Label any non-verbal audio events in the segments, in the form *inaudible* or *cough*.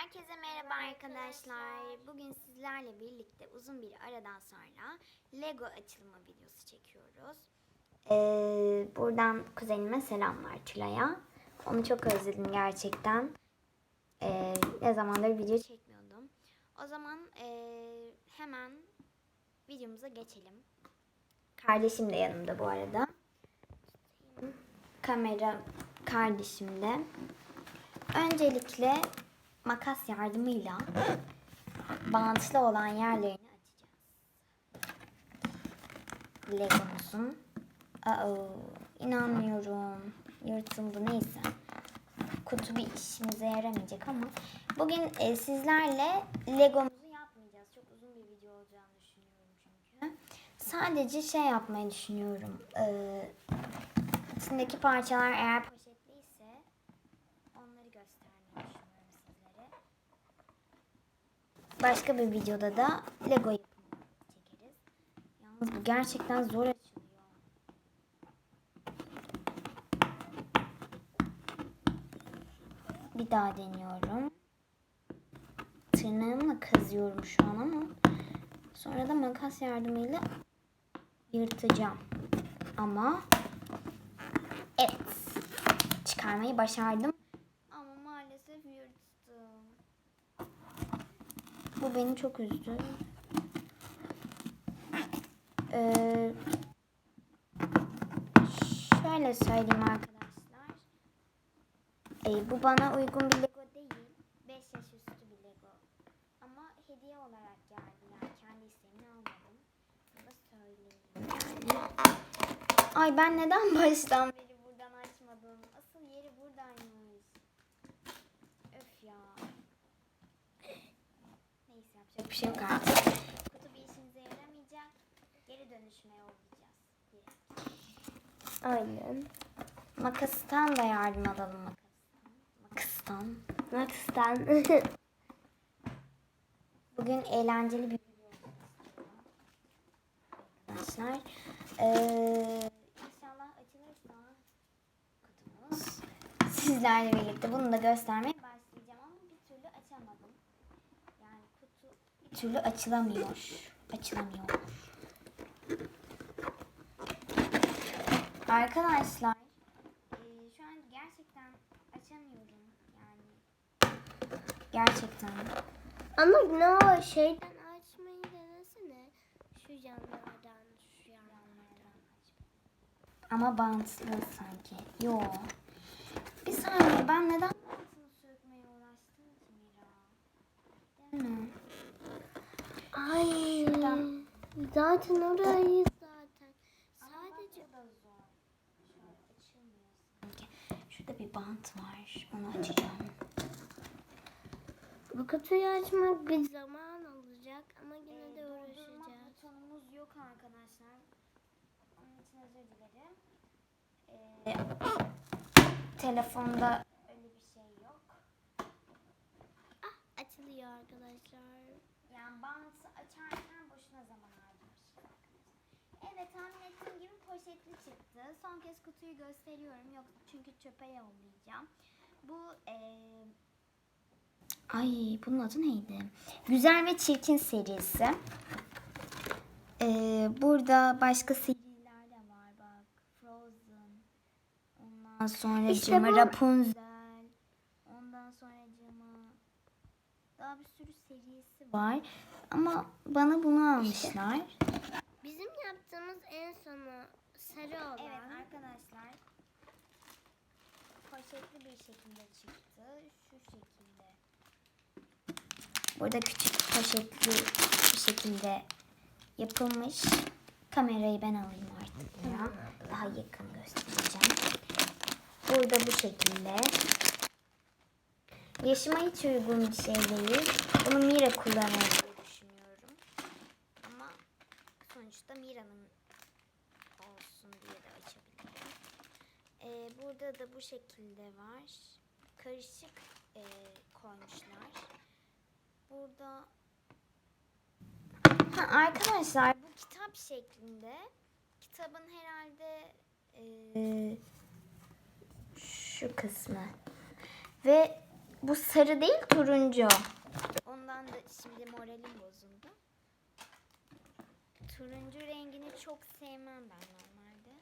Herkese merhaba arkadaşlar. Bugün sizlerle birlikte uzun bir aradan sonra Lego açılma videosu çekiyoruz. Ee, buradan kuzenime selamlar Tülay'a. Onu çok özledim gerçekten. Ee, ne zamandır video çekmiyordum. O zaman ee, hemen videomuza geçelim. Kardeşim de yanımda bu arada. Kamera kardeşim de. Öncelikle makas yardımıyla bantlı olan yerlerini açacağız. Legomuzun. Aa, inanmıyorum. Yırtıldı neyse. Kutu bir işimize yaramayacak ama bugün e, sizlerle Legomuzu yapmayacağız. Çok uzun bir video olacağını düşünüyorum çünkü. Sadece şey yapmayı düşünüyorum. Ee, içindeki parçalar eğer poşetliyse onları göstermeyi düşünüyorum. Başka bir videoda da Lego çekeriz. Yalnız bu gerçekten zor açılıyor. Bir daha deniyorum. Tırnağımla kazıyorum şu an ama sonra da makas yardımıyla yırtacağım. Ama evet çıkarmayı başardım. Bu beni çok üzdü. Ee, şöyle söyleyeyim arkadaşlar. Ee, bu bana uygun bir Lego değil. 5 yaş üstü bir Lego. Ama hediye olarak geldi. Yani kendi isteğimle almadım. Bunu söyleyeyim yani. Ay ben neden *laughs* baştan beri bir şey yok artık. Kutu bir işimize yaramayacak. Geri dönüşüme yollayacağız. direkt. Aynen. Makastan da yardım alalım makastan. Makastan. *laughs* Bugün eğlenceli bir video. Arkadaşlar. Ee, inşallah açılırsa kutumuz. Sizlerle birlikte bunu da göstermeye başlayacağım ama bir türlü açamadım. Yani kutu bir türlü açılamıyor. Açılamıyor. Arkadaşlar ee, şu an gerçekten açamıyorum. Yani gerçekten. Ama ne o şeyden açmayı denesene. Şu yanlardan, şu yanlardan. Ama bantlı sanki. Yo. Bir saniye ben neden bantını sökmeye uğraştım ki Mira? Değil mi? Ay. Şuradan. Zaten orayı zaten. Sadece da zor. Şöyle açılmıyor sanki. Şurada bir bant var. Onu açacağım. bu kutuyu açmak bir zaman alacak ama yine de Durdurma uğraşacağız. butonumuz yok arkadaşlar. Onun için özür dilerim. Ee, telefonda öyle bir şey yok. Ah açılıyor arkadaşlar. Bantı açarken boşuna zaman arkadaşlar. Evet tahmin ettiğim gibi poşetli çıktı. Son kez kutuyu gösteriyorum. Yok çünkü çöpe yollayacağım. Bu eee Ay bunun adı neydi? Güzel ve Çirkin serisi. Eee, burada başka seriler de var bak. Frozen. Ondan sonra İşte bu- Rapunzel. Ondan sonra daha bir sürü serisi var. Ama bana bunu almışlar. Bizim yaptığımız en sonu sarı olan. Evet arkadaşlar. Poşetli bir şekilde çıktı. Şu şekilde. Burada küçük poşetli bir şekilde yapılmış. Kamerayı ben alayım artık ya. Daha yakın göstereceğim. Burada bu şekilde. Yaşıma hiç uygun bir şey değil. Bunu Mira. Ama sonuçta Mira'nın olsun diye de açabilirim. Ee, burada da bu şekilde var. Karışık e, koymuşlar. Burada ha, arkadaşlar bu kitap şeklinde. Kitabın herhalde e, şu kısmı ve Bu sarı değil turuncu. Ondan da şimdi moralim bozuldu. Turuncu rengini çok sevmem ben normalde.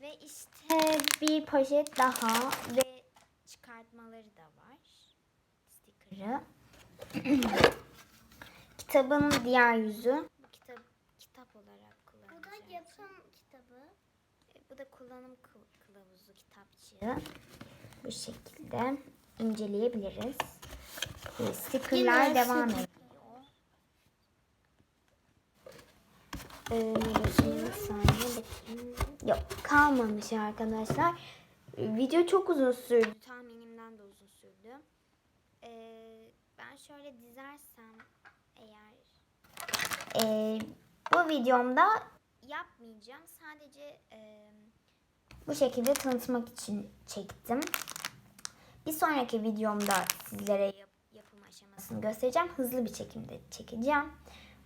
Ve işte bir poşet daha ve çıkartmaları da var. Sticker'ı. *clears throat* Kitabın diğer yüzü. Bu kitap kitap olarak Bu da yapım kitabı. E, Bu da kullanım kı- kılavuzu kitapçığı. Bu şekilde inceleyebiliriz. Stickerlar devam ediyor. Ee, bir saniye bakayım. Yok kalmamış arkadaşlar. Ee, Video çok uzun sürdü. Tahminimden de uzun sürdü. Ee, ben şöyle dizersem eğer ee, bu videomda yapmayacağım. Sadece ee, bu şekilde tanıtmak için çektim. Bir sonraki videomda sizlere yap- yapım aşamasını göstereceğim. Hızlı bir çekimde çekeceğim.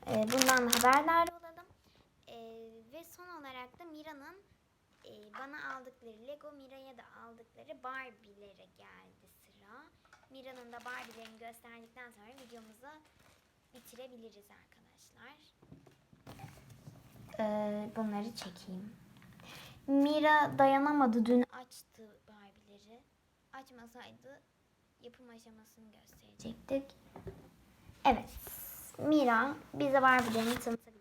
Ee, bundan haberdar olalım. Son olarak da Mira'nın e, bana aldıkları Lego Mira'ya da aldıkları Barbie'lere geldi sıra. Mira'nın da Barbie'lerini gösterdikten sonra videomuzu bitirebiliriz arkadaşlar. Ee, bunları çekeyim. Mira dayanamadı dün açtı Barbie'leri. Açmasaydı yapım aşamasını gösterecektik. Evet. Mira bize Barbie'lerini ablacığım.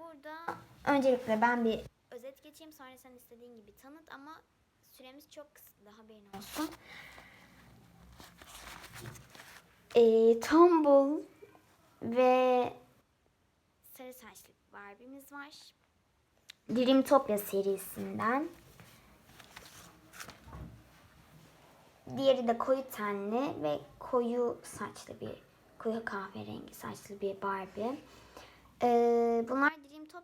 Burada öncelikle ben bir özet geçeyim sonra sen istediğin gibi tanıt ama süremiz çok kısıtlı haberin olsun. Ee, tombul ve sarı saçlı Barbie'miz var. Dreamtopia serisinden. Diğeri de koyu tenli ve koyu saçlı bir, koyu kahverengi saçlı bir Barbie. Ee, bunlar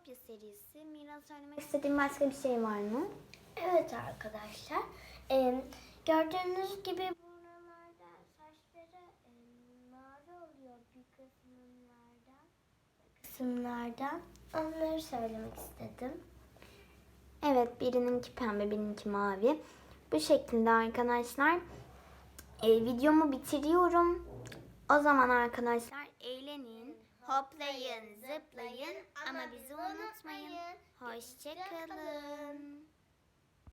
Dreamtopia serisi. Mira söylemek istediğin başka bir şey var mı? Evet arkadaşlar. Ee, gördüğünüz gibi buralarda saçları e, mavi oluyor bir kısımlardan. Kısımlardan. Onları söylemek istedim. Evet, birininki pembe, birininki mavi. Bu şekilde arkadaşlar. Ee, videomu bitiriyorum. O zaman arkadaşlar eğlenin, hoplayın, zıplayın ama bizi unutmayın. Hoşçakalın.